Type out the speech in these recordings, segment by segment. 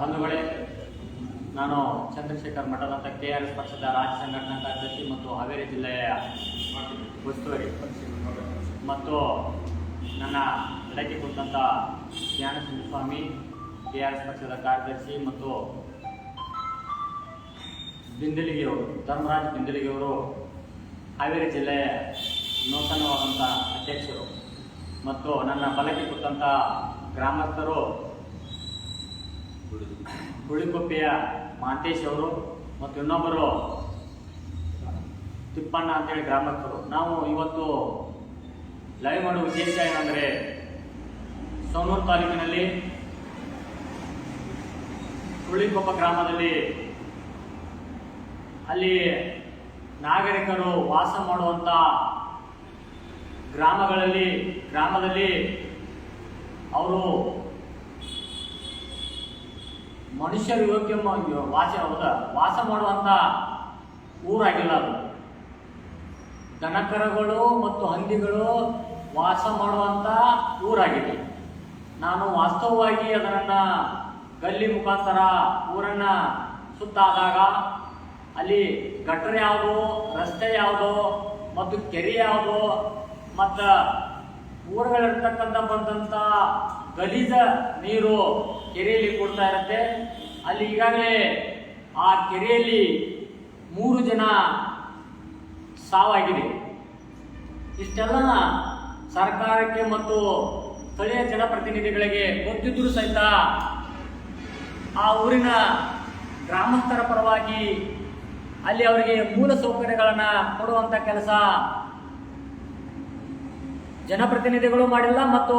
ಬಂಧುಗಳೇ ನಾನು ಚಂದ್ರಶೇಖರ್ ಮಠದ ಕೆ ಆರ್ ಎಸ್ ಪಕ್ಷದ ರಾಜ್ಯ ಸಂಘಟನಾ ಕಾರ್ಯದರ್ಶಿ ಮತ್ತು ಹಾವೇರಿ ಜಿಲ್ಲೆಯ ಉಸ್ತುವಾರಿ ಮತ್ತು ನನ್ನ ಬೆಳಗ್ಗೆ ಕುರಿತಂತ Jnanasimha Swami K R S ಪಕ್ಷದ ಕಾರ್ಯದರ್ಶಿ ಮತ್ತು ಬಿಂದಲಿಗೆಯವರು ಧರ್ಮರಾಜ್ ಬಿಂದಲಿಗೆಯವರು ಹಾವೇರಿ ಜಿಲ್ಲೆಯ ನೂತನವಾದಂಥ ಅಧ್ಯಕ್ಷರು. ಮತ್ತು ನನ್ನ ಬಲಕ್ಕೆ ಕೊಟ್ಟಂತಹ ಗ್ರಾಮಸ್ಥರು ಹುಳಿಕೊಪ್ಪೆಯ ಮಾಂತೇಶ್ ಅವರು ಮತ್ತು ಇನ್ನೊಬ್ಬರು ತಿಪ್ಪಣ್ಣ ಅಂತೇಳಿ ಗ್ರಾಮಸ್ಥರು. ನಾವು ಇವತ್ತು ಲೈವ್ ಮಾಡುವ ಉದ್ದೇಶ ಏನಂದರೆ, ಸೋನೂರು ತಾಲೂಕಿನಲ್ಲಿ ಹುಳಿಕೊಪ್ಪ ಗ್ರಾಮದಲ್ಲಿ ಅಲ್ಲಿ ನಾಗರಿಕರು ವಾಸ ಮಾಡುವಂಥ ಗ್ರಾಮಗಳಲ್ಲಿ, ಗ್ರಾಮದಲ್ಲಿ ಅವರು ಮನುಷ್ಯರು ಯೋಗ್ಯ ವಾಸ ವಾಸ ಮಾಡುವಂಥ ಊರಾಗಿಲ್ಲ ಅದು. ದನಕರಗಳು ಮತ್ತು ಹಂದಿಗಳು ವಾಸ ಮಾಡುವಂಥ ಊರಾಗಿದೆ. ನಾನು ವಾಸ್ತವವಾಗಿ ಅದನ್ನು ಗಲ್ಲಿ ಮುಖಾಂತರ ಊರನ್ನು ಸುತ್ತಾದಾಗ ಅಲ್ಲಿ ಗಟ್ಟರ ಯಾವುದು, ರಸ್ತೆ ಯಾವುದು ಮತ್ತು ಕೆರೆ ಯಾವುದು ಮತ್ತು ಊರುಗಳಿರ್ತಕ್ಕಂಥ ಬಂದಂಥ ಗಲೀಜ ನೀರು ಕೆರೆಯಲ್ಲಿ ಕೊಡ್ತಾ ಇರುತ್ತೆ. ಅಲ್ಲಿ ಈಗಾಗಲೇ ಆ ಕೆರೆಯಲ್ಲಿ ಮೂರು ಜನ ಸಾವಾಗಿದೆ. ಇಷ್ಟೆಲ್ಲ ಸರ್ಕಾರಕ್ಕೆ ಮತ್ತು ಸ್ಥಳೀಯ ಜನಪ್ರತಿನಿಧಿಗಳಿಗೆ ಗೊತ್ತಿದ್ದರೂ ಸಹಿತ ಆ ಊರಿನ ಗ್ರಾಮಸ್ಥರ ಪರವಾಗಿ ಅಲ್ಲಿ ಅವರಿಗೆ ಮೂಲ ಸೌಕರ್ಯಗಳನ್ನು ಕೊಡುವಂಥ ಕೆಲಸ ಜನಪ್ರತಿನಿಧಿಗಳು ಮಾಡಿಲ್ಲ ಮತ್ತು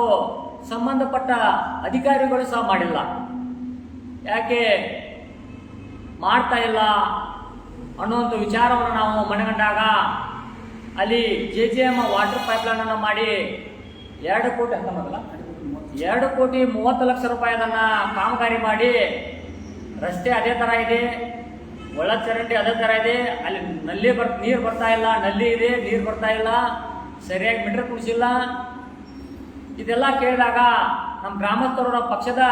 ಸಂಬಂಧಪಟ್ಟ ಅಧಿಕಾರಿಗಳು ಸಹ ಮಾಡಿಲ್ಲ. ಯಾಕೆ ಮಾಡ್ತಾ ಇಲ್ಲ ಅನ್ನುವಂಥ ವಿಚಾರವನ್ನು ನಾವು ಮನಗಂಡಾಗ ಅಲ್ಲಿ ಜೆ ಜೆ ಎಂ ವಾಟರ್ ಪೈಪ್ಲೈನನ್ನು ಮಾಡಿ ಎರಡು ಕೋಟಿ ಅಂತ ಹತ್ತೊಂಬತ್ತಲ್ಲ ಎರಡು ಕೋಟಿ ಮೂವತ್ತು ಲಕ್ಷ ರೂಪಾಯಿ ಅದನ್ನು ಕಾಮಗಾರಿ ಮಾಡಿ ರಸ್ತೆ ಅದೇ ಥರ ಇದೆ ಒಳ ಚರಂಡಿ ಅದೇ ಥರ ಇದೆ, ಅಲ್ಲಿ ನಲ್ಲಿ ಬರ್, ನೀರು ಬರ್ತಾ ಇಲ್ಲ, ನಲ್ಲಿ ಇದೆ, ನೀರು ಬರ್ತಾ ಇಲ್ಲ. ಸರಿಯಾಗಿ ಮೀಟರ್ ಕುಡಿಸಿಲ್ಲ ಇದೆಲ್ಲ ಕೇಳಿದಾಗ ನಮ್ಮ ಗ್ರಾಮಸ್ಥರು ಪಕ್ಷದ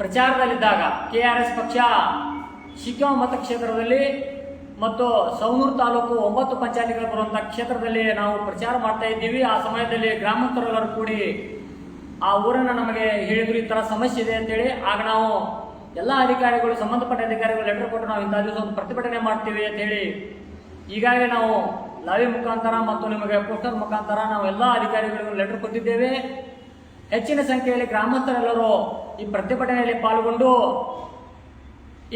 ಪ್ರಚಾರದಲ್ಲಿದ್ದಾಗ ಕೆ ಆರ್ ಎಸ್ ಪಕ್ಷ, ಶಿಗ್ಗಾಂವ್ ಮತಕ್ಷೇತ್ರದಲ್ಲಿ ಮತ್ತು ಸವನೂರು ತಾಲೂಕು ಒಂಬತ್ತು ಪಂಚಾಯತಿಗಳು ಬರುವಂಥ ಕ್ಷೇತ್ರದಲ್ಲಿ ನಾವು ಪ್ರಚಾರ ಮಾಡ್ತಾ ಇದ್ದೀವಿ. ಆ ಸಮಯದಲ್ಲಿ ಗ್ರಾಮಸ್ಥರೆಲ್ಲರೂ ಕೂಡಿ ಆ ಊರನ್ನು ನಮಗೆ ಹೇಳಿದ್ರು ಈ ಥರ ಸಮಸ್ಯೆ ಇದೆ ಅಂತೇಳಿ. ಆಗ ನಾವು ಎಲ್ಲ ಅಧಿಕಾರಿಗಳು, ಸಂಬಂಧಪಟ್ಟ ಅಧಿಕಾರಿಗಳು ಲೆಟರ್ ಕೊಟ್ಟು ನಾವು ಇಂಥ ದಿವಸ ಒಂದು ಪ್ರತಿಭಟನೆ ಮಾಡ್ತೀವಿ ಅಂತೇಳಿ ಈಗಾಗಲೇ ನಾವು ಲಾವಿ ಮುಖಾಂತರ ಮತ್ತು ನಿಮಗೆ ಪೋಸ್ಟರ್ ಮುಖಾಂತರ ನಾವು ಎಲ್ಲ ಅಧಿಕಾರಿಗಳಿಗೂ ಲೆಟರ್ ಕೊಟ್ಟಿದ್ದೇವೆ. ಹೆಚ್ಚಿನ ಸಂಖ್ಯೆಯಲ್ಲಿ ಗ್ರಾಮಸ್ಥರೆಲ್ಲರೂ ಈ ಪ್ರತಿಭಟನೆಯಲ್ಲಿ ಪಾಲ್ಗೊಂಡು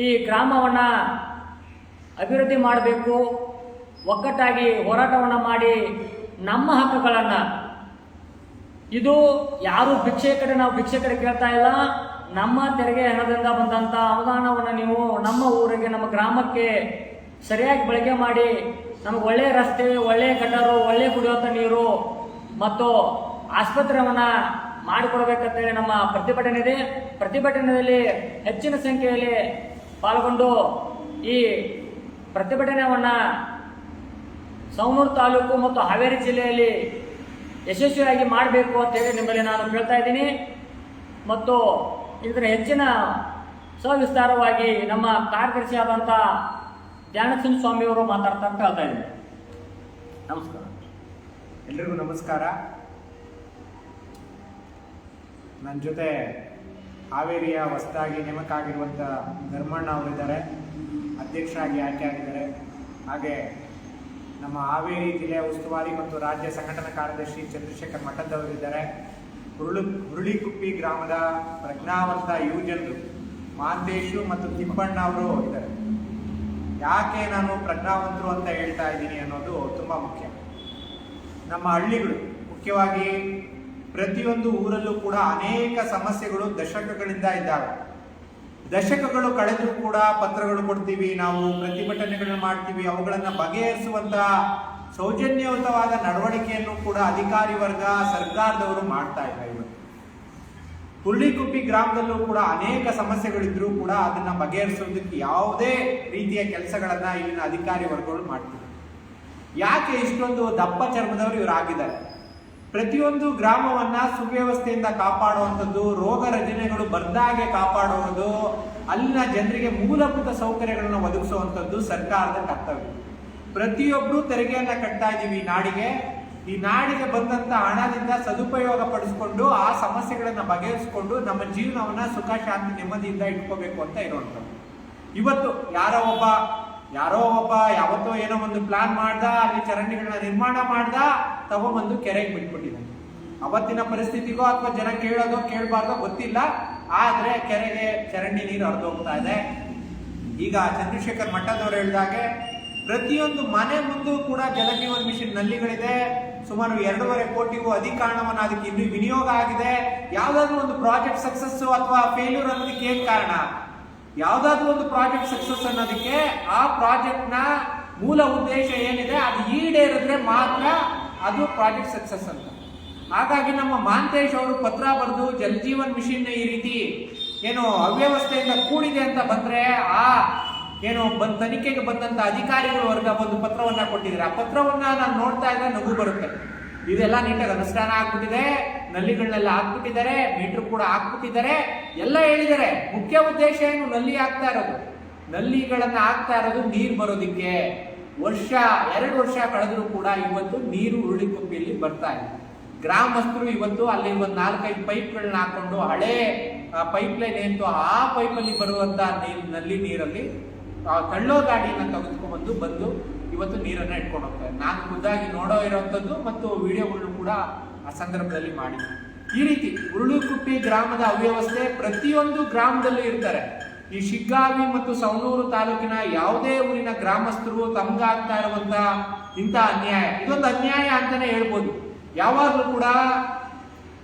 ಈ ಗ್ರಾಮವನ್ನು ಅಭಿವೃದ್ಧಿ ಮಾಡಬೇಕು. ಒಕ್ಕಟ್ಟಾಗಿ ಹೋರಾಟವನ್ನು ಮಾಡಿ ನಮ್ಮ ಹಕ್ಕುಗಳನ್ನು. ಇದು ಯಾರು ಭಿಕ್ಷೆ ಕಡೆ ನಾವು ಭಿಕ್ಷೆ ಕಡೆ ಕೇಳ್ತಾ ಇಲ್ಲ. ನಮ್ಮ ತೆರಿಗೆ ಹಣದಿಂದ ಬಂದಂಥ ಅನುದಾನವನ್ನು ನೀವು ನಮ್ಮ ಊರಿಗೆ, ನಮ್ಮ ಗ್ರಾಮಕ್ಕೆ ಸರಿಯಾಗಿ ಬಳಕೆ ಮಾಡಿ, ನಮಗೆ ಒಳ್ಳೆಯ ರಸ್ತೆ ಒಳ್ಳೆಯ ಗಟಾರು ಒಳ್ಳೆಯ ಕುಡಿಯುವಂಥ ನೀರು ಮತ್ತು ಆಸ್ಪತ್ರೆಯನ್ನು ಮಾಡಿಕೊಡ್ಬೇಕಂತೇಳಿ ನಮ್ಮ ಪ್ರತಿಭಟನೆ ಇದೆ. ಪ್ರತಿಭಟನೆಯಲ್ಲಿ ಹೆಚ್ಚಿನ ಸಂಖ್ಯೆಯಲ್ಲಿ ಪಾಲ್ಗೊಂಡು ಈ ಪ್ರತಿಭಟನೆಯನ್ನು ಸವಣೂರು ತಾಲೂಕು ಮತ್ತು ಹಾವೇರಿ ಜಿಲ್ಲೆಯಲ್ಲಿ ಯಶಸ್ವಿಯಾಗಿ ಮಾಡಬೇಕು ಅಂತೇಳಿ ನಿಮ್ಮಲ್ಲಿ ನಾನು ಕೇಳ್ತಾ ಇದ್ದೀನಿ. ಮತ್ತು ಇದರ ಹೆಚ್ಚಿನ ಸವಿಸ್ತಾರವಾಗಿ ನಮ್ಮ ಕಾರ್ಯದರ್ಶಿ ಆದಂಥ ಧ್ಯಾನಸಿಂಹ ಸ್ವಾಮಿಯವರು ಮಾತಾಡ್ತಾ ಅಂತ ಹೇಳ್ತಾ ಇದ್ದೀನಿ. ನಮಸ್ಕಾರ. ಎಲ್ರಿಗೂ ನಮಸ್ಕಾರ. ನನ್ನ ಜೊತೆ ಹಾವೇರಿಯ ಹೊಸದಾಗಿ ನೇಮಕ ಆಗಿರುವಂಥ ಧರ್ಮಣ್ಣ ಅವರಿದ್ದಾರೆ ಅಧ್ಯಕ್ಷರಾಗಿ ಆಯ್ಕೆ ಆಗಿದ್ದಾರೆ. ಹಾಗೆ ನಮ್ಮ ಹಾವೇರಿ ಜಿಲ್ಲೆಯ ಉಸ್ತುವಾರಿ ಮತ್ತು ರಾಜ್ಯ ಸಂಘಟನಾ ಕಾರ್ಯದರ್ಶಿ ಚಂದ್ರಶೇಖರ್ ಮಠದವರಿದ್ದಾರೆ ಹುರುಳು, ಹುರುಳಿಕುಪ್ಪಿ ಗ್ರಾಮದ ಪ್ರಜ್ಞಾವಂತ ಯುವಜನರು ಮಾಂತೇಶು ಮತ್ತು ತಿಪ್ಪಣ್ಣ ಅವರು ಇದ್ದಾರೆ. ಯಾಕೆ ನಾನು ಪ್ರಜ್ಞಾವಂತರು ಅಂತ ಹೇಳ್ತಾ ಇದ್ದೀನಿ ಅನ್ನೋದು ತುಂಬ ಮುಖ್ಯ. ನಮ್ಮ ಹಳ್ಳಿಗಳು, ಮುಖ್ಯವಾಗಿ ಪ್ರತಿಯೊಂದು ಊರಲ್ಲೂ ಕೂಡ ಅನೇಕ ಸಮಸ್ಯೆಗಳು ದಶಕಗಳಿಂದ ಇದ್ದಾವೆ. ದಶಕಗಳು ಕಳೆದರೂ ಕೂಡ ಪತ್ರಗಳು ಕೊಡ್ತೀವಿ, ನಾವು ಪ್ರತಿಭಟನೆಗಳನ್ನು ಮಾಡ್ತೀವಿ, ಅವುಗಳನ್ನು ಬಗೆಹರಿಸುವಂತಹ ಸೌಜನ್ಯಯುತವಾದ ನಡವಳಿಕೆಯನ್ನು ಕೂಡ ಅಧಿಕಾರಿ ವರ್ಗ, ಸರ್ಕಾರದವರು ಮಾಡ್ತಾ ಇದ್ದಾರೆ ಹುರುಳಿಕುಪ್ಪಿ ಗ್ರಾಮದಲ್ಲೂ ಕೂಡ ಅನೇಕ ಸಮಸ್ಯೆಗಳಿದ್ರೂ ಕೂಡ ಅದನ್ನ ಬಗೆಹರಿಸೋದಕ್ಕೆ ಯಾವುದೇ ರೀತಿಯ ಕೆಲಸಗಳನ್ನ ಇಲ್ಲಿನ ಅಧಿಕಾರಿ ವರ್ಗಗಳು ಮಾಡ್ತಿದ್ದಾರೆ ಯಾಕೆ ಇಷ್ಟೊಂದು ದಪ್ಪ ಚರ್ಮದವರು ಇವರಾಗಿದ್ದಾರೆ? ಪ್ರತಿಯೊಂದು ಗ್ರಾಮವನ್ನ ಸುವ್ಯವಸ್ಥೆಯಿಂದ ಕಾಪಾಡುವಂಥದ್ದು, ರೋಗ ರಜನೆಗಳು ಬರ್ದಾಗೆ ಕಾಪಾಡುವುದು ಅಲ್ಲಿನ ಜನರಿಗೆ ಮೂಲಭೂತ ಸೌಕರ್ಯಗಳನ್ನು ಒದಗಿಸುವಂಥದ್ದು ಸರ್ಕಾರದ ಕರ್ತವ್ಯ. ಪ್ರತಿಯೊಬ್ಬರು ತೆರಿಗೆಯನ್ನ ಕಟ್ತಾ ಇದ್ದೀವಿ ನಾಡಿಗೆ. ಈ ನಾಡಿಗೆ ಬಂದಂತ ಹಣದಿಂದ ಸದುಪಯೋಗ ಪಡಿಸ್ಕೊಂಡು ಆ ಸಮಸ್ಯೆಗಳನ್ನ ಬಗೆಹರಿಸಿಕೊಂಡು ನಮ್ಮ ಜೀವನವನ್ನ ಸುಖ, ಶಾಂತಿ, ನೆಮ್ಮದಿಯಿಂದ ಇಟ್ಕೋಬೇಕು ಅಂತ ಇರುವಂಥದ್ದು. ಇವತ್ತು ಯಾರೋ ಒಬ್ಬ ಯಾರೋ ಒಬ್ಬ ಯಾವತ್ತೋ ಏನೋ ಒಂದು ಪ್ಲಾನ್ ಮಾಡ್ದ, ಅಲ್ಲಿ ಚರಂಡಿಗಳನ್ನ ನಿರ್ಮಾಣ ಮಾಡ್ದ ತಗೊಂಬಂದು ಕೆರೆಗೆ ಬಿಟ್ಬಿಟ್ಟಿದ್ದಾನೆ. ಅವತ್ತಿನ ಪರಿಸ್ಥಿತಿಗೋ ಅಥವಾ ಜನ ಕೇಳೋದೋ ಕೇಳಬಾರ್ದೋ ಗೊತ್ತಿಲ್ಲ. ಆದ್ರೆ ಕೆರೆಗೆ ಚರಂಡಿ ನೀರು ಹರಿದೋಗ್ತಾ ಇದೆ. ಈಗ ಚಂದ್ರಶೇಖರ್ ಮಠದವರು ಹೇಳಿದಾಗೆ, ಪ್ರತಿಯೊಂದು ಮನೆ ಮುಂದೂ ಕೂಡ ಜಲಜೀವನ್ ಮಿಷನ್ ನಲ್ಲಿಗಳಿದೆ. ಸುಮಾರು ಎರಡೂವರೆ ಕೋಟಿಗೂ ಅಧಿಕ ಹಣವನ್ನು ಅದಕ್ಕೆ ಇನ್ನೂ ವಿನಿಯೋಗ ಆಗಿದೆ. ಯಾವ್ದಾದ್ರು ಒಂದು ಪ್ರಾಜೆಕ್ಟ್ ಸಕ್ಸಸ್ ಅಥವಾ ಫೇಲ್ಯೂರ್ ಅನ್ನೋದಕ್ಕೆ ಏನ್ ಕಾರಣ? ಯಾವ್ದಾದ್ರು ಒಂದು ಪ್ರಾಜೆಕ್ಟ್ ಸಕ್ಸಸ್ ಅನ್ನೋದಕ್ಕೆ ಆ ಪ್ರಾಜೆಕ್ಟ್ನ ಮೂಲ ಉದ್ದೇಶ ಏನಿದೆ, ಅದು ಈಡೇರಿದ್ರೆ ಮಾತ್ರ ಅದು ಪ್ರಾಜೆಕ್ಟ್ ಸಕ್ಸಸ್ ಅಂತ. ಹಾಗಾಗಿ ನಮ್ಮ ಮಾಂತೇಶ್ ಅವರು ಪತ್ರ ಬರೆದು ಜಲಜೀವನ್ ಮಿಷನ್ ಈ ರೀತಿ ಏನು ಅವ್ಯವಸ್ಥೆಯಿಂದ ಕೂಡಿದೆ ಅಂತ ಬಂದ್ರೆ ಆ ಏನು ಬಂದ್ ತನಿಖೆಗೆ ಬಂದಂತ ಅಧಿಕಾರಿಗಳು ವರ್ಗ ಒಂದು ಪತ್ರವನ್ನ ಕೊಟ್ಟಿದ್ದಾರೆ. ಆ ಪತ್ರವನ್ನ ನಾನು ನೋಡ್ತಾ ಇದ್ರೆ ನಗು ಬರುತ್ತೆ. ಇದೆಲ್ಲ ನೀಟಾಗಿ ಅನುಷ್ಠಾನ ಆಗ್ಬಿಟ್ಟಿದೆ ನಲ್ಲಿಗಳನ್ನೆಲ್ಲ ಹಾಕ್ಬಿಟ್ಟಿದ್ದಾರೆ ಮೀಟರ್ ಕೂಡ ಹಾಕ್ಬಿಟ್ಟಿದ್ದಾರೆ. ಎಲ್ಲ ಹೇಳಿದ್ದಾರೆ. ಮುಖ್ಯ ಉದ್ದೇಶ ಏನು? ನಲ್ಲಿ ಆಗ್ತಾ ಇರೋದು. ನಲ್ಲಿಗಳನ್ನ ಹಾಕ್ತಾ ಇರೋದು ನೀರು ಬರೋದಿಕ್ಕೆ. ವರ್ಷ, ಎರಡು ವರ್ಷ ಕಳೆದರೂ ಕೂಡ ಇವತ್ತು ನೀರು ಉರುಳಿಕೊಪ್ಪಿಯಲ್ಲಿ ಬರ್ತಾ ಇದೆ. ಗ್ರಾಮಸ್ಥರು ಇವತ್ತು ಅಲ್ಲಿ ಒಂದು ನಾಲ್ಕೈದು ಪೈಪ್ಗಳನ್ನ ಹಾಕೊಂಡು ಹಳೆ ಪೈಪ್ ಲೈನ್ ಏನಿತ್ತು ಆ ಪೈಪಲ್ಲಿ ಬರುವಂತ ನೀರ್, ನಲ್ಲಿ ನೀರಲ್ಲಿ ಆ ತಳ್ಳೋ ಗಾಡಿಯನ್ನ ತೆಗೆದುಕೊಂಡ್ಬಂದು ಬಂದು ಇವತ್ತು ನೀರನ್ನ ಇಟ್ಕೊಂಡು ಹೋಗ್ತಾರೆ ನಾನು ಖುದ್ದಾಗಿ ನೋಡೋ ಇರೋಂಥದ್ದು ಮತ್ತು ವಿಡಿಯೋಗಳನ್ನು ಕೂಡ ಆ ಸಂದರ್ಭದಲ್ಲಿ ಮಾಡಿ ಈ ರೀತಿ ಉರುಳುಕುಪ್ಪಿ ಗ್ರಾಮದ ಅವ್ಯವಸ್ಥೆ ಪ್ರತಿಯೊಂದು ಗ್ರಾಮದಲ್ಲೂ ಇರ್ತಾರೆ. ಈ ಶಿಗ್ಗಾವಿ ಮತ್ತು ಸವಣೂರು ತಾಲೂಕಿನ ಯಾವುದೇ ಊರಿನ ಗ್ರಾಮಸ್ಥರು ತಮ್ಗಾಗ್ತಾ ಇರುವಂತ ಇಂಥ ಅನ್ಯಾಯ. ಇದೊಂದು ಅನ್ಯಾಯ ಅಂತಾನೆ ಹೇಳ್ಬೋದು. ಯಾವಾಗಲೂ ಕೂಡ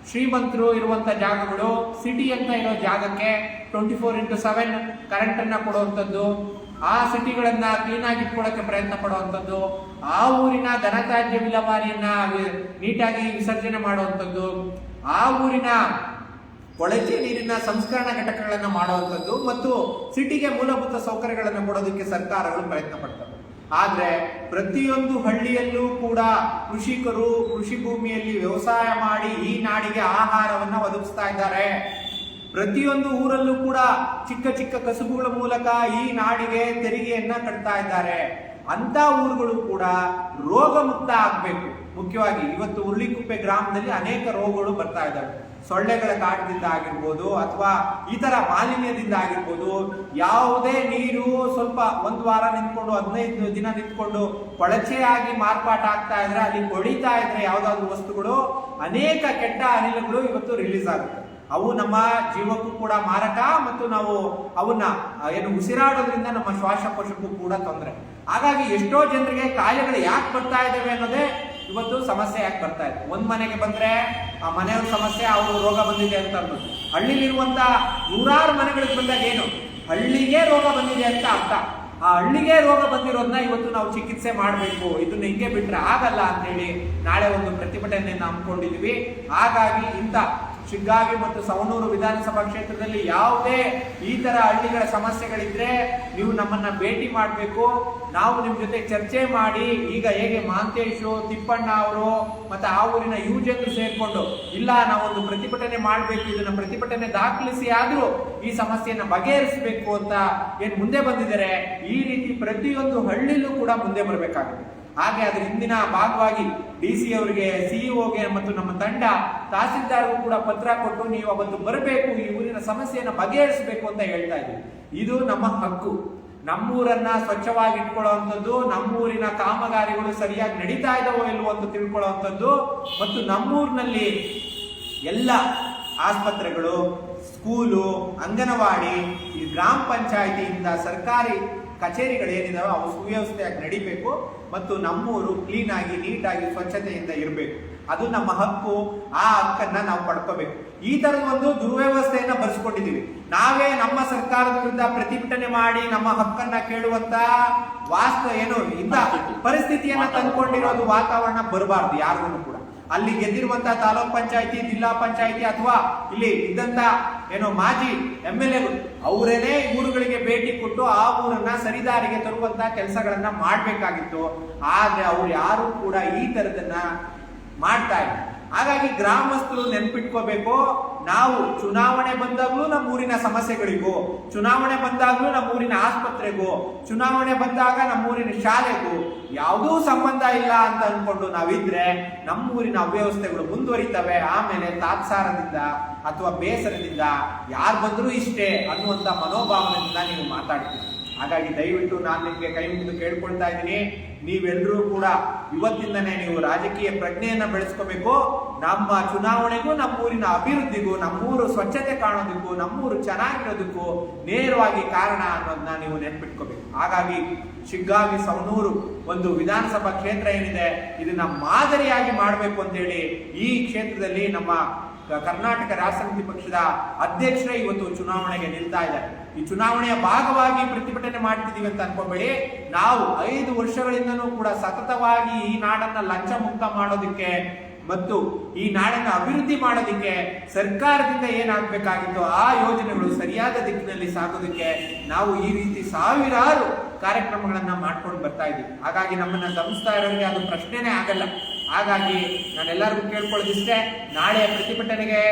ಶ್ರೀಮಂತರು ಇರುವಂತ ಜಾಗಗಳು ಸಿಟಿ ಅಂತ ಇರೋ ಜಾಗಕ್ಕೆ twenty four into seven current ಅನ್ನ ಕೊಡುವಂಥದ್ದು. ಆ ಸಿಟಿಗಳನ್ನ ಕ್ಲೀನ್ ಆಗಿ ಪ್ರಯತ್ನ ಪಡುವಂಥದ್ದು, ಆ ಊರಿನ ಘನತ್ಯಾಜ್ಯ ವಿಲೇವಾರಿಯನ್ನ ನೀಟಾಗಿ ವಿಸರ್ಜನೆ ಮಾಡುವಂಥದ್ದು, ಆ ಊರಿನ ಕೊಳಚೆ ನೀರಿನ ಸಂಸ್ಕರಣಾ ಘಟಕಗಳನ್ನ ಮಾಡುವಂಥದ್ದು ಮತ್ತು ಸಿಟಿಗೆ ಮೂಲಭೂತ ಸೌಕರ್ಯಗಳನ್ನು ಕೊಡೋದಕ್ಕೆ ಸರ್ಕಾರಗಳು ಪ್ರಯತ್ನ ಪಡ್ತವೆ. ಆದ್ರೆ ಪ್ರತಿಯೊಂದು ಹಳ್ಳಿಯಲ್ಲೂ ಕೂಡ ಕೃಷಿಕರು ಕೃಷಿ ಭೂಮಿಯಲ್ಲಿ ವ್ಯವಸಾಯ ಮಾಡಿ ಈ ನಾಡಿಗೆ ಆಹಾರವನ್ನ ಒದಗಿಸ್ತಾ ಇದ್ದಾರೆ. ಪ್ರತಿಯೊಂದು ಊರಲ್ಲೂ ಕೂಡ ಚಿಕ್ಕ ಚಿಕ್ಕ ಕಸುಬುಗಳ ಮೂಲಕ ಈ ನಾಡಿಗೆ ತೆರಿಗೆಯನ್ನ ಕಟ್ತಾ ಇದ್ದಾರೆ. ಅಂತ ಊರುಗಳು ಕೂಡ ರೋಗ ಮುಕ್ತ ಆಗ್ಬೇಕು. ಮುಖ್ಯವಾಗಿ ಇವತ್ತು ಉರುಳಿಕುಪ್ಪೆ ಗ್ರಾಮದಲ್ಲಿ ಅನೇಕ ರೋಗಗಳು ಬರ್ತಾ ಇದ್ದಾವೆ. ಸೊಳ್ಳೆಗಳ ಕಾಟದಿಂದ ಆಗಿರ್ಬೋದು ಅಥವಾ ಇತರ ತರ ಮಾಲಿನ್ಯದಿಂದ ಆಗಿರ್ಬೋದು, ಯಾವುದೇ ನೀರು ಸ್ವಲ್ಪ ಒಂದು ವಾರ ನಿಂತ್ಕೊಂಡು ಹದಿನೈದು ದಿನ ನಿಂತ್ಕೊಂಡು ಕೊಳಚೆಯಾಗಿ ಮಾರ್ಪಾಟ ಆಗ್ತಾ ಇದ್ರೆ, ಅಲ್ಲಿ ಕೊಳಿತಾ ಇದ್ರೆ ಯಾವ್ದಾದ್ರು ವಸ್ತುಗಳು ಅನೇಕ ಕೆಟ್ಟ ಅನಿಲಗಳು ಇವತ್ತು ರಿಲೀಸ್ ಆಗುತ್ತೆ. ಅವು ನಮ್ಮ ಜೀವಕ್ಕೂ ಕೂಡ ಮಾರಕ ಮತ್ತು ನಾವು ಅವನ್ನ ಏನು ಉಸಿರಾಡೋದ್ರಿಂದ ನಮ್ಮ ಶ್ವಾಸಕೋಶಕ್ಕೂ ಕೂಡ ತೊಂದರೆ. ಹಾಗಾಗಿ ಎಷ್ಟೋ ಜನರಿಗೆ ಕಾಯಿಲೆಗಳು ಯಾಕೆ ಬರ್ತಾ ಇದ್ದಾವೆ ಅನ್ನೋದೇ ಇವತ್ತು ಸಮಸ್ಯೆ ಯಾಕೆ ಬರ್ತಾ ಇದೆ. ಒಂದ್ ಮನೆಗೆ ಬಂದ್ರೆ ಆ ಮನೆಯವ್ರ ಸಮಸ್ಯೆ, ಅವರು ರೋಗ ಬಂದಿದೆ ಅಂತ ಅನ್ನೋದು. ಹಳ್ಳಿಲಿರುವಂತ ನೂರಾರು ಮನೆಗಳಿಗೆ ಬಂದಾಗ ಏನು? ಹಳ್ಳಿಗೆ ರೋಗ ಬಂದಿದೆ ಅಂತ ಅರ್ಥ. ಆ ಹಳ್ಳಿಗೆ ರೋಗ ಬಂದಿರೋದನ್ನ ಇವತ್ತು ನಾವು ಚಿಕಿತ್ಸೆ ಮಾಡಬೇಕು. ಇದನ್ನ ಹಿಂಗೆ ಬಿಟ್ರೆ ಆಗಲ್ಲ ಅಂತೇಳಿ ನಾಳೆ ಒಂದು ಪ್ರತಿಭಟನೆಯನ್ನು ಹಮ್ಮಿಕೊಂಡಿದ್ವಿ ಹಾಗಾಗಿ ಇಂಥ ಶಿಗ್ಗಾವಿ ಮತ್ತು ಸವಣೂರು ವಿಧಾನಸಭಾ ಕ್ಷೇತ್ರದಲ್ಲಿ ಯಾವುದೇ ಈ ತರ ಹಳ್ಳಿಗಳ ಸಮಸ್ಯೆಗಳಿದ್ರೆ ನೀವು ನಮ್ಮನ್ನ ಭೇಟಿ ಮಾಡಬೇಕು. ನಾವು ನಿಮ್ಮ ಜೊತೆ ಚರ್ಚೆ ಮಾಡಿ ಈಗ ಹೇಗೆ ಮಾಂತೇಶು, ತಿಪ್ಪಣ್ಣ ಅವರು ಮತ್ತೆ ಆ ಊರಿನ ಯುವಜನರು ಸೇರ್ಕೊಂಡು ಇಲ್ಲ ನಾವೊಂದು ಪ್ರತಿಭಟನೆ ಮಾಡಬೇಕು, ಇದನ್ನ ಪ್ರತಿಭಟನೆ ದಾಖಲಿಸಿ ಆದ್ರೂ ಈ ಸಮಸ್ಯೆಯನ್ನು ಬಗೆಹರಿಸಬೇಕು ಅಂತ ಏನ್ ಮುಂದೆ ಬಂದಿದ್ದಾರೆ, ಈ ರೀತಿ ಪ್ರತಿಯೊಂದು ಹಳ್ಳಿಲೂ ಕೂಡ ಮುಂದೆ ಬರಬೇಕಾಗುತ್ತೆ. ಹಾಗೆ ಅದರ ಹಿಂದಿನ ಭಾಗವಾಗಿ ಡಿ ಸಿ ಅವರಿಗೆ ಸಿಇಒಗೆ ಮತ್ತು ನಮ್ಮ ತಂಡ ತಹಸೀಲ್ದಾರ್ಗೂ ಕೂಡ ಪತ್ರ ಕೊಟ್ಟು ನೀವು ಅವತ್ತು ಬರಬೇಕು, ಈ ಊರಿನ ಸಮಸ್ಯೆಯನ್ನು ಬಗೆಹರಿಸಬೇಕು ಅಂತ ಹೇಳ್ತಾ ಇದ್ದೀವಿ ಇದು ನಮ್ಮ ಹಕ್ಕು. ನಮ್ಮೂರನ್ನ ಸ್ವಚ್ಛವಾಗಿ ಇಟ್ಕೊಳ್ಳುವಂಥದ್ದು ನಮ್ಮೂರಿನ ಕಾಮಗಾರಿಗಳು ಸರಿಯಾಗಿ ನಡೀತಾ ಇದಾವೋ ಇಲ್ವೋ ಅಂತ ತಿಳ್ಕೊಳ್ಳುವಂಥದ್ದು ಮತ್ತು ನಮ್ಮೂರಿನಲ್ಲಿ ಎಲ್ಲ ಆಸ್ಪತ್ರೆಗಳು, ಸ್ಕೂಲು, ಅಂಗನವಾಡಿ, ಈ ಗ್ರಾಮ ಪಂಚಾಯಿತಿಯಿಂದ ಸರ್ಕಾರಿ ಕಚೇರಿಗಳು ಏನಿದಾವೆ ಅವು ಸುವ್ಯವಸ್ಥೆಯಾಗಿ ನಡಿಬೇಕು. ಮತ್ತು ನಮ್ಮೂರು ಕ್ಲೀನ್ ಆಗಿ ನೀಟಾಗಿ ಸ್ವಚ್ಛತೆಯಿಂದ ಇರಬೇಕು. ಅದು ನಮ್ಮ ಹಕ್ಕು. ಆ ಹಕ್ಕನ್ನ ನಾವು ಪಡ್ಕೋಬೇಕು. ಈ ತರದ ಒಂದು ದುರ್ವ್ಯವಸ್ಥೆಯನ್ನ ಬರೆಸ್ಕೊಂಡಿದ್ದೀವಿ. ನಾವೇ ನಮ್ಮ ಸರ್ಕಾರದ ವಿರುದ್ಧ ಪ್ರತಿಭಟನೆ ಮಾಡಿ ನಮ್ಮ ಹಕ್ಕನ್ನ ಕೇಳುವಂತ ವಾಸ್ತ ಏನು ಇಲ್ಲ. ಪರಿಸ್ಥಿತಿಯನ್ನ ತಂದುಕೊಂಡಿರೋದು ವಾತಾವರಣ ಬರಬಾರ್ದು ಯಾರಿಗೂ ಅಲ್ಲಿ ಗೆದ್ದಿರುವಂತಹ ತಾಲೂಕ್ ಪಂಚಾಯತಿ, ಜಿಲ್ಲಾ ಪಂಚಾಯತಿ ಅಥವಾ ಇಲ್ಲಿ ಇದ್ದಂತ ಏನು ಮಾಜಿ ಎಂ ಎಲ್ ಎಗಳು ಊರುಗಳಿಗೆ ಭೇಟಿ ಕೊಟ್ಟು ಆ ಊರನ್ನ ಸರಿದಾರಿಗೆ ತರುವಂತಹ ಕೆಲಸಗಳನ್ನ ಮಾಡಬೇಕಾಗಿತ್ತು. ಆದ್ರೆ ಅವ್ರು ಯಾರು ಕೂಡ ಈ ತರದನ್ನ ಮಾಡ್ತಾ ಇಲ್ಲ. ಹಾಗಾಗಿ ಗ್ರಾಮಸ್ಥರು ನೆನ್ಪಿಟ್ಕೋಬೇಕು. ನಾವು ಚುನಾವಣೆ ಬಂದಾಗಲೂ ನಮ್ಮ ಊರಿನ ಸಮಸ್ಯೆಗಳಿಗೂ, ಚುನಾವಣೆ ಬಂದಾಗಲೂ ನಮ್ಮ ಊರಿನ ಆಸ್ಪತ್ರೆಗೂ, ಚುನಾವಣೆ ಬಂದಾಗ ನಮ್ಮ ಊರಿನ ಶಾಲೆಗೂ ಯಾವುದೂ ಸಂಬಂಧ ಇಲ್ಲ ಅಂತ ಅನ್ಕೊಂಡು ನಾವಿದ್ರೆ ನಮ್ಮ ಊರಿನ ಅವ್ಯವಸ್ಥೆಗಳು ಮುಂದುವರಿತವೆ. ಆಮೇಲೆ ತಾತ್ಸಾರದಿಂದ ಅಥವಾ ಬೇಸರದಿಂದ ಯಾರು ಬಂದರೂ ಇಷ್ಟೇ ಅನ್ನುವಂಥ ಮನೋಭಾವನೆಯಿಂದ ನೀವು ಮಾತಾಡ್ತೀರಿ. ಹಾಗಾಗಿ ದಯವಿಟ್ಟು ನಾನು ನಿಮಗೆ ಕೈ ಮುಗಿದು ಕೇಳ್ಕೊಳ್ತಾ ಇದ್ದೀನಿ. ನೀವೆಲ್ಲರೂ ಕೂಡ ಇವತ್ತಿಂದನೇ ನೀವು ರಾಜಕೀಯ ಪ್ರಜ್ಞೆಯನ್ನು ಬೆಳೆಸ್ಕೋಬೇಕು. ನಮ್ಮ ಚುನಾವಣೆಗೂ, ನಮ್ಮೂರಿನ ಅಭಿವೃದ್ಧಿಗೂ, ನಮ್ಮೂರು ಸ್ವಚ್ಛತೆ ಕಾಣೋದಕ್ಕೂ, ನಮ್ಮೂರು ಚೆನ್ನಾಗಿರೋದಕ್ಕೂ ನೇರವಾಗಿ ಕಾರಣ ಅನ್ನೋದನ್ನ ನೀವು ನೆನ್ಪಿಟ್ಕೋಬೇಕು. ಹಾಗಾಗಿ ಶಿಗ್ಗಾವಿ ಸವಣೂರು ಒಂದು ವಿಧಾನಸಭಾ ಕ್ಷೇತ್ರ ಏನಿದೆ, ಇದನ್ನ ಮಾದರಿಯಾಗಿ ಮಾಡಬೇಕು ಅಂತೇಳಿ ಈ ಕ್ಷೇತ್ರದಲ್ಲಿ ನಮ್ಮ ಕರ್ನಾಟಕ ರಾಷ್ಟ್ರ ಪಕ್ಷದ ಅಧ್ಯಕ್ಷರೇ ಇವತ್ತು ಚುನಾವಣೆಗೆ ನಿಲ್ತಾ ಇದ್ದಾರೆ. ಈ ಚುನಾವಣೆಯ ಭಾಗವಾಗಿ ಪ್ರತಿಭಟನೆ ಮಾಡ್ತಿದ್ದೀವಿ ಅಂತ ಅನ್ಕೋಬೇಡಿ. ನಾವು ಐದು ವರ್ಷಗಳಿಂದನೂ ಕೂಡ ಸತತವಾಗಿ ಈ ನಾಡನ್ನ ಲಂಚ ಮುಕ್ತ ಮಾಡೋದಕ್ಕೆ ಮತ್ತು ಈ ನಾಡನ್ನ ಅಭಿವೃದ್ಧಿ ಮಾಡೋದಕ್ಕೆ ಸರ್ಕಾರದಿಂದ ಏನಾಗಬೇಕಾಗಿತ್ತು, ಆ ಯೋಜನೆಗಳು ಸರಿಯಾದ ದಿಕ್ಕಿನಲ್ಲಿ ಸಾಗೋದಕ್ಕೆ ನಾವು ಈ ರೀತಿ ಸಾವಿರಾರು ಕಾರ್ಯಕ್ರಮಗಳನ್ನ ಮಾಡ್ಕೊಂಡು ಬರ್ತಾ ಇದ್ದೀವಿ. ಹಾಗಾಗಿ ನಮ್ಮನ್ನ ಗಮನಿಸ್ತಾ ಇರೋರಿಗೆ ಅದು ಪ್ರಶ್ನೆನೇ ಆಗಲ್ಲ. ಹಾಗಾಗಿ ನಾನೆಲ್ಲರಿಗೂ ಕೇಳ್ಕೊಳ್ಳೋದಿಷ್ಟೇ, ನಾಳೆ ಪ್ರತಿಭಟನೆಗೆ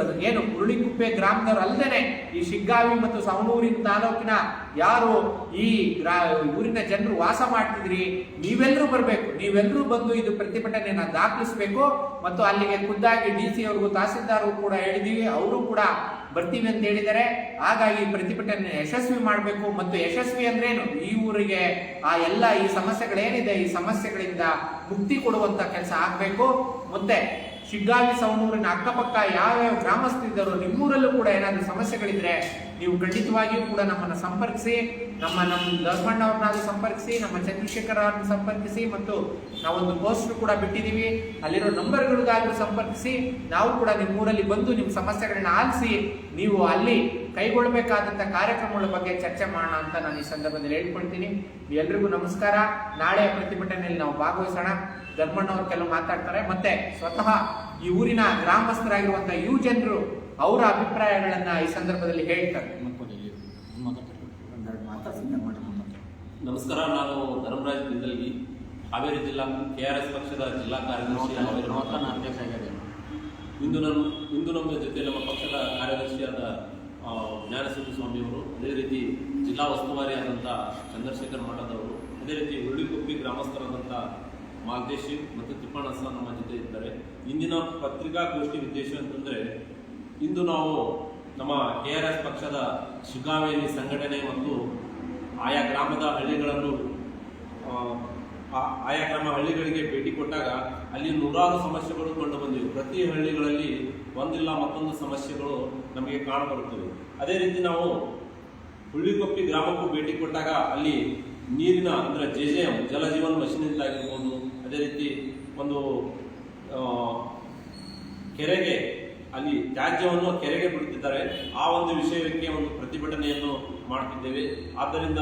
ಅದು ಏನು ಹುರುಳಿಕುಪ್ಪೆ ಗ್ರಾಮದವರು ಅಲ್ಲದೆ ಈ ಶಿಗ್ಗಾವಿ ಮತ್ತು ಸವಣೂರಿನ ತಾಲೂಕಿನ ಯಾರು ಈ ಗ್ರಾ ಊರಿನ ಜನರು ವಾಸ ಮಾಡ್ತಿದ್ರಿ ನೀವೆಲ್ಲರೂ ಬರಬೇಕು ನೀವೆಲ್ಲರೂ ಬಂದು ಇದು ಪ್ರತಿಭಟನೆಯನ್ನು ದಾಖಲಿಸಬೇಕು ಮತ್ತು ಅಲ್ಲಿಗೆ ಖುದ್ದಾಗಿ ಡಿ ಸಿ ಅವ್ರಿಗೂ ತಹಸೀಲ್ದಾರ್ಗೂ ಕೂಡ ಹೇಳಿದೀವಿ, ಅವರು ಕೂಡ ಬರ್ತೀವಿ ಅಂತ ಹೇಳಿದ್ದಾರೆ ಹಾಗಾಗಿ ಪ್ರತಿಭಟನೆ ಯಶಸ್ವಿ ಮಾಡಬೇಕು. ಮತ್ತು ಯಶಸ್ವಿ ಅಂದ್ರೇನು? ಈ ಊರಿಗೆ ಆ ಎಲ್ಲ ಈ ಸಮಸ್ಯೆಗಳೇನಿದೆ, ಈ ಸಮಸ್ಯೆಗಳಿಂದ ಮುಕ್ತಿ ಕೊಡುವಂತ ಕೆಲಸ ಆಗಬೇಕು. ಮತ್ತೆ ಶಿಗ್ಗಾವಿ, ಸವಣೂರಿನ ಅಕ್ಕಪಕ್ಕ ಯಾವ್ಯಾವ ಗ್ರಾಮಸ್ಥರಿದ್ದರು, ನಿಮ್ಮೂರಲ್ಲೂ ಕೂಡ ಏನಾದರೂ ಸಮಸ್ಯೆಗಳಿದ್ರೆ ನೀವು ಖಂಡಿತವಾಗಿಯೂ ಕೂಡ ನಮ್ಮನ್ನು ಸಂಪರ್ಕಿಸಿ, ನಮ್ಮ ನಮ್ಮ ಧರ್ಮಣ್ಣ ಅವ್ರನ್ನಾದ್ರೂ ಸಂಪರ್ಕಿಸಿ, ನಮ್ಮ ಚಂದ್ರಶೇಖರ್ ಅವ್ರನ್ನ ಸಂಪರ್ಕಿಸಿ ಮತ್ತು ನಾವೊಂದು ಪೋಸ್ಟ್ ಕೂಡ ಬಿಟ್ಟಿದ್ದೀವಿ. ಅಲ್ಲಿರೋ ನಂಬರ್ಗಳಿಗಾದ್ರೂ ಸಂಪರ್ಕಿಸಿ, ನಾವು ಕೂಡ ನಿಮ್ಮೂರಲ್ಲಿ ಬಂದು ನಿಮ್ಮ ಸಮಸ್ಯೆಗಳನ್ನ ಆಲಿಸಿ, ನೀವು ಅಲ್ಲಿ ಕೈಗೊಳ್ಳಬೇಕಾದಂಥ ಕಾರ್ಯಕ್ರಮಗಳ ಬಗ್ಗೆ ಚರ್ಚೆ ಮಾಡೋಣ ಅಂತ ನಾನು ಈ ಸಂದರ್ಭದಲ್ಲಿ ಹೇಳ್ಕೊಳ್ತೀನಿ. ಎಲ್ರಿಗೂ ನಮಸ್ಕಾರ. ನಾಳೆ ಪ್ರತಿಭಟನೆಯಲ್ಲಿ ನಾವು ಭಾಗವಹಿಸೋಣ. ಧರ್ಮಣ್ಣವ್ರು ಕೆಲವು ಮಾತಾಡ್ತಾರೆ. ಮತ್ತೆ ಸ್ವತಃ ಈ ಊರಿನ ಗ್ರಾಮಸ್ಥರಾಗಿರುವಂತಹ ಯುವ ಜನರು ಅವರ ಅಭಿಪ್ರಾಯಗಳನ್ನ ಈ ಸಂದರ್ಭದಲ್ಲಿ ಹೇಳ್ತಾರೆ. ನಮಸ್ಕಾರ ನಾನು ಧರ್ಮರಾಜ್ ಬಿಂದಲ್ಗಿ ಹಾವೇರಿ ಜಿಲ್ಲಾ ಕೆ ಆರ್ ಎಸ್ ಪಕ್ಷದ ಜಿಲ್ಲಾ ಕಾರ್ಯದರ್ಶಿ ನೂತನ ಅಧ್ಯಕ್ಷ ಇಂದು ನಮ್ಮ ಇಂದು ನಮ್ಮ ಜೊತೆ ನಮ್ಮ ಪಕ್ಷದ ಕಾರ್ಯದರ್ಶಿಯಾದ ಆ, ಸ್ವಾಮಿ ಸ್ವಾಮಿಯವರು ಅದೇ ರೀತಿ ಜಿಲ್ಲಾ ಉಸ್ತುವಾರಿಯಾದಂಥ ಚಂದ್ರಶೇಖರ್ ಮಠದವರು ಅದೇ ರೀತಿ ಹುರುಳಿಕೊಪ್ಪಿ ಗ್ರಾಮಸ್ಥರಾದಂಥ ಮಾಗದೇಶಿ ಮತ್ತು ತಿಪ್ಪಣ್ಣ ಸಹ ನಮ್ಮ ಜೊತೆ ಇದ್ದಾರೆ. ಇಂದಿನ ಪತ್ರಿಕಾಗೋಷ್ಠಿ ಉದ್ದೇಶ ಅಂತಂದರೆ ಇಂದು ನಾವು ನಮ್ಮ ಕೆ ಆರ್ ಎಸ್ ಪಕ್ಷದ ಶುಗಾವೇರಿ ಸಂಘಟನೆ ಮತ್ತು ಆಯಾ ಗ್ರಾಮದ ಹಳ್ಳಿಗಳನ್ನು ಆಯಾ ಗ್ರಾಮ ಹಳ್ಳಿಗಳಿಗೆ ಭೇಟಿ ಕೊಟ್ಟಾಗ ಅಲ್ಲಿ ನೂರಾರು ಸಮಸ್ಯೆಗಳು ಕಂಡು ಬಂದಿವೆ ಪ್ರತಿ ಹಳ್ಳಿಗಳಲ್ಲಿ ಒಂದಿಲ್ಲ ಮತ್ತೊಂದು ಸಮಸ್ಯೆಗಳು ನಮಗೆ ಕಾಣಬರುತ್ತವೆ. ಅದೇ ರೀತಿ ನಾವು ಹುಳ್ಳಿಕೊಪ್ಪಿ ಗ್ರಾಮಕ್ಕೂ ಭೇಟಿ ಕೊಟ್ಟಾಗ ಅಲ್ಲಿ ನೀರಿನ, ಅಂದರೆ ಜೆ ಜೆ ಎಂ ಜಲಜೀವನ್ ಮಷಿನಿಂದ ಆಗಿರ್ಬೋದು ಅದೇ ರೀತಿ ಒಂದು ಕೆರೆಗೆ ಅಲ್ಲಿ ತ್ಯಾಜ್ಯವನ್ನು ಕೆರೆಗೆ ಬಿಡುತ್ತಿದ್ದಾರೆ. ಆ ಒಂದು ವಿಷಯಕ್ಕೆ ಒಂದು ಪ್ರತಿಭಟನೆಯನ್ನು ಮಾಡುತ್ತಿದ್ದೇವೆ. ಆದ್ದರಿಂದ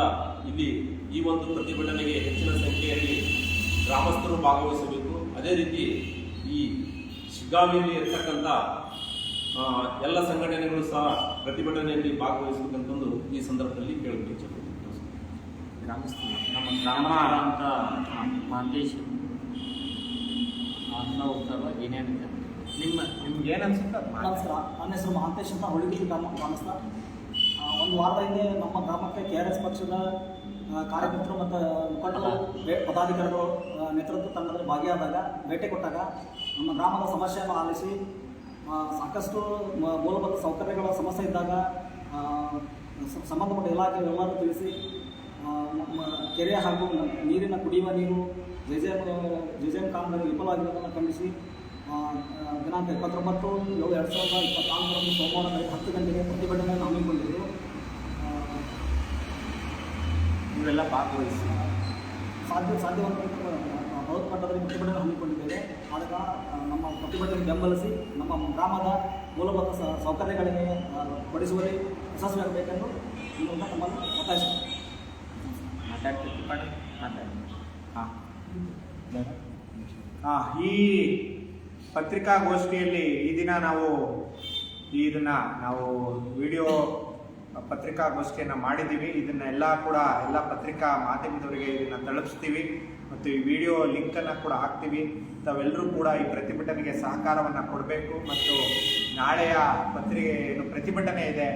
ಇಲ್ಲಿ ಈ ಒಂದು ಪ್ರತಿಭಟನೆಗೆ ಹೆಚ್ಚಿನ ಸಂಖ್ಯೆಯಲ್ಲಿ ಗ್ರಾಮಸ್ಥರು ಭಾಗವಹಿಸಬೇಕು. ಅದೇ ರೀತಿ ಈ ಶಿಗ್ಗಾವಿಯಲ್ಲಿ ಇರ್ತಕ್ಕಂಥ ಎಲ್ಲ ಸಂಘಟನೆಗಳು ಸಹ ಪ್ರತಿಭಟನೆಯಲ್ಲಿ ಭಾಗವಹಿಸಬೇಕಂತಂದು ಈ ಸಂದರ್ಭದಲ್ಲಿ ಕೇಳಬೇಕು ನಮ್ಮ ಗ್ರಾಮ ಅಂತ ಮಾಂತೇಶ್ ಅಂತ ಏನೇನಿದೆ ನಿಮ್ಮ ನಿಮ್ಗೆ ಏನು ಅನ್ಸುತ್ತೆ. ನಮಸ್ಕಾರ ನನ್ನ ಹೆಸರು ಮಹಾಂತೇಶ್ ಅಂತ ಹೊಳಗಿ ಗ್ರಾಮ ಗ್ರಾಮಸ್ಥ ಒಂದು ವಾರದ ಹಿಂದೆ ನಮ್ಮ ಗ್ರಾಮಕ್ಕೆ ಕೆ ಆರ್ ಎಸ್ ಪಕ್ಷದ ಕಾರ್ಯಕರ್ತರು ಮತ್ತು ಮುಖಂಡರು ಪದಾಧಿಕಾರಿಗಳು ನೇತೃತ್ವ ತಂಡದಲ್ಲಿ ಭಾಗಿಯಾದಾಗ, ಭೇಟಿ ಕೊಟ್ಟಾಗ ನಮ್ಮ ಗ್ರಾಮದ ಸಮಸ್ಯೆಯನ್ನು ಆಲಿಸಿ ಸಾಕಷ್ಟು ಮೂಲಭೂತ ಸೌಕರ್ಯಗಳ ಸಮಸ್ಯೆ ಇದ್ದಾಗ ಸಂಬಂಧಪಟ್ಟ ಇಲಾಖೆ ಸಂಬಂಧಪಟ್ಟ ಇಲಾಖೆಗಳೆಲ್ಲರೂ ತಿಳಿಸಿ ನಮ್ಮ ಕೆರೆ ಹಾಗೂ ನೀರಿನ ಕುಡಿಯುವ ನೀರು ಜೆಜೆಎಂ ಜೆಜೆಎಂ ಕಾಮಗಾರಿ ವಿಫಲವಾಗಿರೋದನ್ನು ಖಂಡಿಸಿ ದಿನಾಂಕ ಇಪ್ಪತ್ತೊಂಬತ್ತು ಏಳು ಎರಡು ಸಾವಿರದ ಇಪ್ಪತ್ನಾಲ್ಕರಂದು ಸೋಮವಾರ ಬೆಳಗ್ಗೆ ಹತ್ತು ಗಂಟೆಗೆ ಪ್ರತಿಭಟನೆಯನ್ನು ಹಮ್ಮಿಕೊಂಡಿದ್ದು ಇವೆಲ್ಲ ನೀವೆಲ್ಲ ಭಾಗವಹಿಸಿ. ಸಾಧ್ಯ ಸಾಧ್ಯವಾದ ಬೃಹತ್ ಮಟ್ಟದಲ್ಲಿ ಪ್ರತಿಭಟನೆ ಹಮ್ಮಿಕೊಂಡಿದ್ದೇವೆ. ಆದಾಗ ನಮ್ಮ ಪ್ರತಿಭಟನೆ ಬೆಂಬಲಿಸಿ ನಮ್ಮ ಗ್ರಾಮದ ಮೂಲಭೂತ ಸ- ಸೌಕರ್ಯಗಳಿಗೆ ಪಡಿಸುವಲ್ಲಿ ಯಶಸ್ವಿಯಾಗಬೇಕೆಂದು ನಮ್ಮನ್ನು ಒತ್ತಾಯಿಸುತ್ತೇವೆ ಹಾಂ ಹಾಂ ಮಾತಾಡಿ ಹಾ. ಹಾ, ಈ ಪತ್ರಿಕಾಗೋಷ್ಠಿಯಲ್ಲಿ ಈ ದಿನ ನಾವು ಇದನ್ನ ನಾವು ವಿಡಿಯೋ ಪತ್ರಿಕಾಗೋಷ್ಠಿಯನ್ನು ಮಾಡಿದ್ದೀವಿ. ಇದನ್ನೆಲ್ಲ ಕೂಡ ಎಲ್ಲ ಪತ್ರಿಕಾ ಮಾಧ್ಯಮದವರಿಗೆ ಇದನ್ನು ತಲುಪಿಸ್ತೀವಿ. ಮತ್ತು ಈ ವಿಡಿಯೋ ಲಿಂಕನ್ನು ಕೂಡ ಹಾಕ್ತೀವಿ. ತಾವೆಲ್ಲರೂ ಕೂಡ ಈ ಪ್ರತಿಭಟನೆಗೆ ಸಹಕಾರವನ್ನು ಕೊಡಬೇಕು. ಮತ್ತು ನಾಳೆಯ ಪತ್ರಿಕೆ ಏನು ಪ್ರತಿಭಟನೆ ಇದೆ,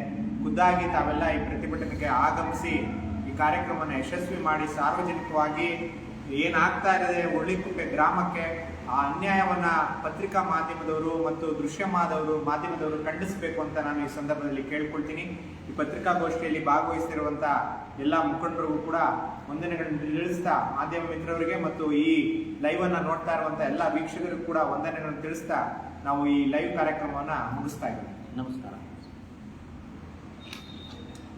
ಖುದ್ದಾಗಿ ತಾವೆಲ್ಲ ಈ ಪ್ರತಿಭಟನೆಗೆ ಆಗಮಿಸಿ ಈ ಕಾರ್ಯಕ್ರಮವನ್ನು ಯಶಸ್ವಿ ಮಾಡಿ ಸಾರ್ವಜನಿಕವಾಗಿ ಏನಾಗ್ತಾ ಇದೆ ಉಳಿಕುಪ್ಪೆ ಗ್ರಾಮಕ್ಕೆ ಆ ಅನ್ಯಾಯವನ್ನ ಪತ್ರಿಕಾ ಮಾಧ್ಯಮದವರು ಮತ್ತು ದೃಶ್ಯ ಮಾದವರು ಮಾಧ್ಯಮದವರು ಖಂಡಿಸಬೇಕು ಅಂತ ನಾನು ಈ ಸಂದರ್ಭದಲ್ಲಿ ಕೇಳ್ಕೊಳ್ತೀನಿ. ಈ ಪತ್ರಿಕಾಗೋಷ್ಠಿಯಲ್ಲಿ ಭಾಗವಹಿಸಿರುವಂತ ಎಲ್ಲ ಮುಖಂಡರಿಗೂ ಕೂಡ ವಂದನೆಗಳನ್ನು ತಿಳಿಸ್ತಾ, ಮಾಧ್ಯಮ ಮಿತ್ರರಿಗೆ ಮತ್ತು ಈ ಲೈವ್ ಅನ್ನ ನೋಡ್ತಾ ಇರುವಂತ ಎಲ್ಲ ವೀಕ್ಷಕರಿಗೂ ಕೂಡ ವಂದನೆಗಳನ್ನು ತಿಳಿಸ್ತಾ ನಾವು ಈ ಲೈವ್ ಕಾರ್ಯಕ್ರಮವನ್ನ ಮುಗಿಸ್ತಾ ಇದ್ದೀವಿ. ನಮಸ್ಕಾರ.